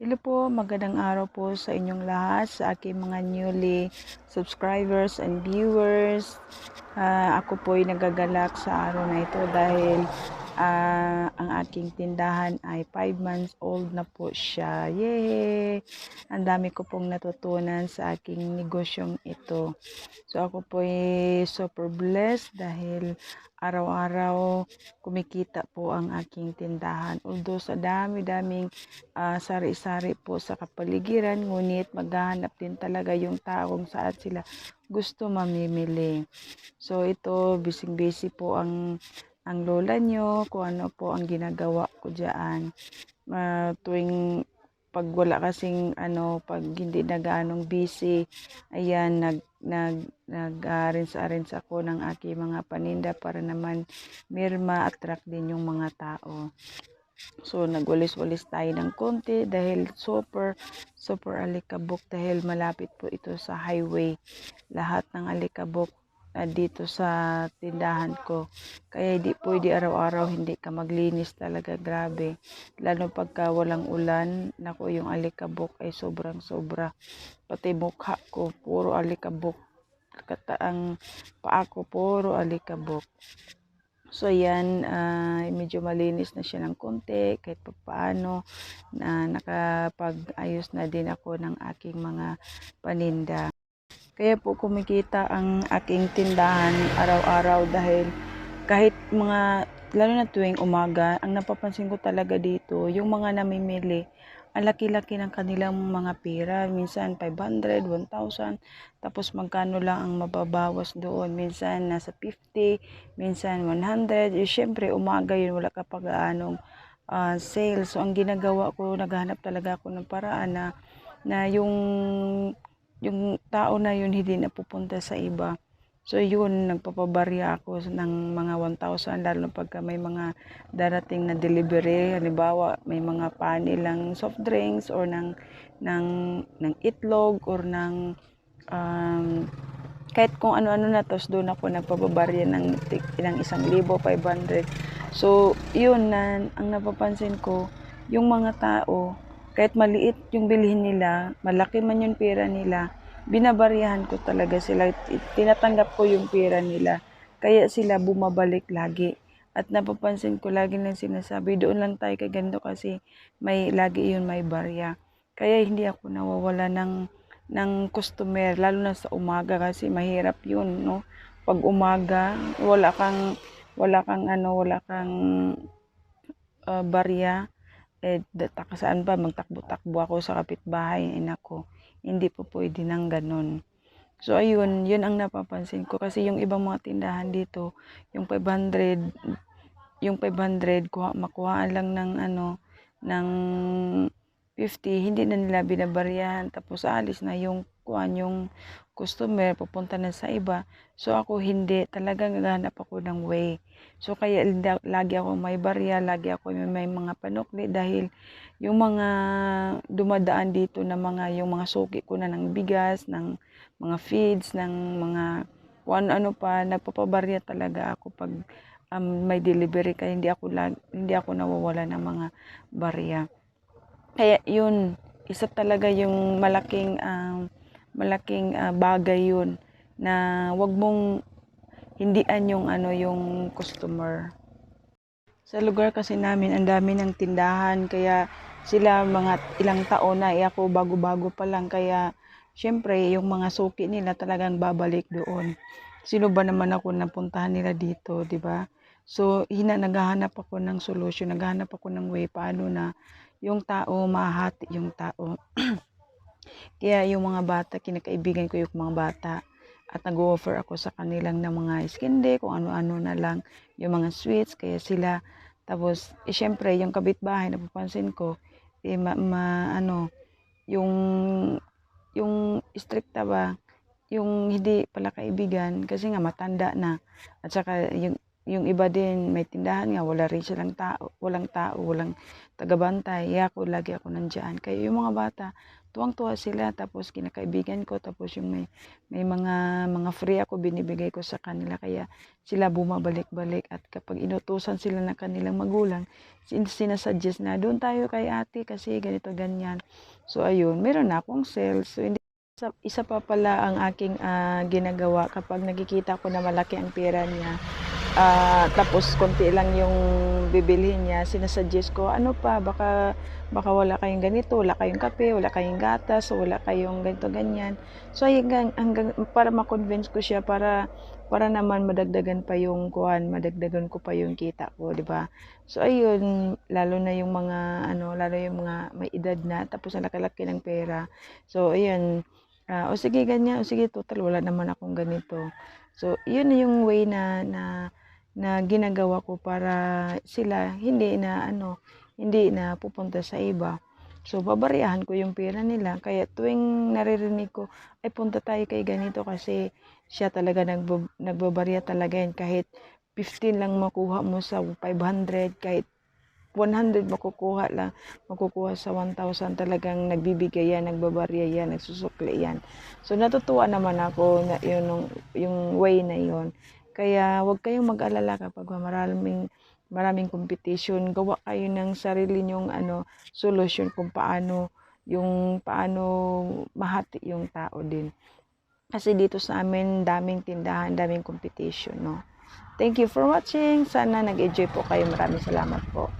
Hello po, magandang araw po sa inyong lahat, sa aking mga newly subscribers and viewers. Ah, ako po ay nagagalak sa araw na ito dahil ah, ang aking tindahan ay 5 months old na po siya. Yay! Ang dami ko pong natutunan sa aking negosyong ito. So ako po ay super blessed dahil araw-araw kumikita po ang aking tindahan. Although sa dami-daming ah, sari-sari po sa kapaligiran, ngunit maghahanap din talaga yung taong saan sila gusto mamimili. So ito, busy-busy po ang ang lola nyo, kung ano po ang ginagawa ko diyan. Ah, tuwing pag wala kasing ano, pag hindi na gaanong busy, ayan, nag nag nag uh, rinsa ako ng aking mga paninda para naman mirma attract din yung mga tao. So, nagwalis-walis tayo ng konti dahil super, super alikabok dahil malapit po ito sa highway. Lahat ng alikabok uh, dito sa tindahan ko. Kaya hindi pwede araw-araw hindi ka maglinis talaga. Grabe. Lalo pagka walang ulan, nako yung alikabok ay sobrang sobra. Pati mukha ko, puro alikabok. Kata ang paa ko, puro alikabok. So yan, uh, medyo malinis na siya ng konti kahit pa paano na nakapag-ayos na din ako ng aking mga paninda. Kaya po kumikita ang aking tindahan araw-araw dahil kahit mga, lalo na tuwing umaga, ang napapansin ko talaga dito, yung mga namimili, ang laki-laki ng kanilang mga pera. Minsan 500, 1,000. Tapos magkano lang ang mababawas doon. Minsan nasa 50, minsan 100. Eh, syempre umaga yun, wala ka pa gaanong uh, sale. So ang ginagawa ko, naghanap talaga ako ng paraan na, na yung, yung tao na yun hindi na pupunta sa iba So yun, nagpapabarya ako ng mga 1,000 lalo pagka may mga darating na delivery. Halimbawa, may mga panel ng soft drinks or ng, ng, ng itlog or ng um, kahit kung ano-ano na tapos doon ako nagpapabarya ng, ng isang libo, 500. So, yun na, ang napapansin ko, yung mga tao, kahit maliit yung bilhin nila, malaki man yung pera nila, binabaryahan ko talaga sila. Tinatanggap ko yung pera nila. Kaya sila bumabalik lagi. At napapansin ko lagi lang sinasabi, doon lang tayo kay ganito kasi may lagi yun may barya. Kaya hindi ako nawawala ng ng customer lalo na sa umaga kasi mahirap yun, no? Pag umaga, wala kang wala kang ano, wala kang uh, barya eh saan pa magtakbo-takbo ako sa kapitbahay inako hindi po pwede nang ganun. So ayun, yun ang napapansin ko. Kasi yung ibang mga tindahan dito, yung 500 yung 500 kuha, makuhaan lang ng ano ng 50, hindi na nila binabaryahan. Tapos alis na yung kuan yung customer pupunta na sa iba. So ako hindi, talagang naghahanap ako ng way. So kaya lagi ako may barya, lagi ako may, may mga panukli dahil yung mga dumadaan dito na mga yung mga suki ko na ng bigas, ng mga feeds, ng mga kung ano pa, nagpapabarya talaga ako pag um, may delivery kaya hindi ako lag, hindi ako nawawala ng mga barya. Kaya yun, isa talaga yung malaking um, malaking uh, bagay yun na wag mong hindian yung ano yung customer. Sa lugar kasi namin ang dami ng tindahan kaya sila mga ilang taon na, eh ako bago-bago pa lang. Kaya, syempre, yung mga suki nila talagang babalik doon. Sino ba naman ako napuntahan nila dito, di ba? So, hina, naghahanap ako ng solution, naghahanap ako ng way paano na yung tao, mahati yung tao. Kaya yung mga bata, kinakaibigan ko yung mga bata at nag-offer ako sa kanilang ng mga skin kung ano-ano na lang, yung mga sweets, kaya sila, tapos, eh, syempre, yung kabitbahay, napapansin ko, eh, ma, ma ano, yung yung stricta ba, yung hindi pala kaibigan kasi nga matanda na at saka yung yung iba din may tindahan nga wala rin silang tao, walang tao, walang tagabantay. Kaya ako lagi ako nandiyan. Kaya yung mga bata, tuwang-tuwa sila. Tapos kinakaibigan ko tapos yung may may mga mga free ako binibigay ko sa kanila. Kaya sila bumabalik-balik at kapag inutusan sila ng kanilang magulang sin- sinasuggest na doon tayo kay ate kasi ganito ganyan. So ayun meron na akong sales. So hindi isa, isa pa pala ang aking ah, ginagawa kapag nakikita ko na malaki ang pera niya ah, tapos konti lang yung bibilhin niya sinasuggest ko ano pa baka baka wala kayong ganito, wala kayong kape, wala kayong gatas, wala kayong ganito ganyan. So hanggang, hanggang para ma-convince ko siya para para naman madagdagan pa yung kuan, madagdagan ko pa yung kita ko, di ba? So ayun, lalo na yung mga ano, lalo yung mga may edad na tapos ang laki-laki ng pera. So ayun, ah, o sige ganyan, o sige total wala naman akong ganito. So yun yung way na na na ginagawa ko para sila hindi na ano hindi na pupunta sa iba. So, babariyahan ko yung pera nila. Kaya tuwing naririnig ko, ay punta tayo kay ganito kasi siya talaga nagbo, nagbabariya talaga yan. Kahit 15 lang makuha mo sa 500, kahit 100 makukuha lang, makukuha sa 1,000 talagang nagbibigay yan, nagbabariya yan, nagsusukli yan. So, natutuwa naman ako na yun, yung, yung way na yun. Kaya, huwag kayong mag-alala kapag maraming maraming competition, gawa kayo ng sarili nyong ano, solusyon kung paano yung paano mahati yung tao din. Kasi dito sa amin, daming tindahan, daming competition, no? Thank you for watching. Sana nag-enjoy po kayo. Maraming salamat po.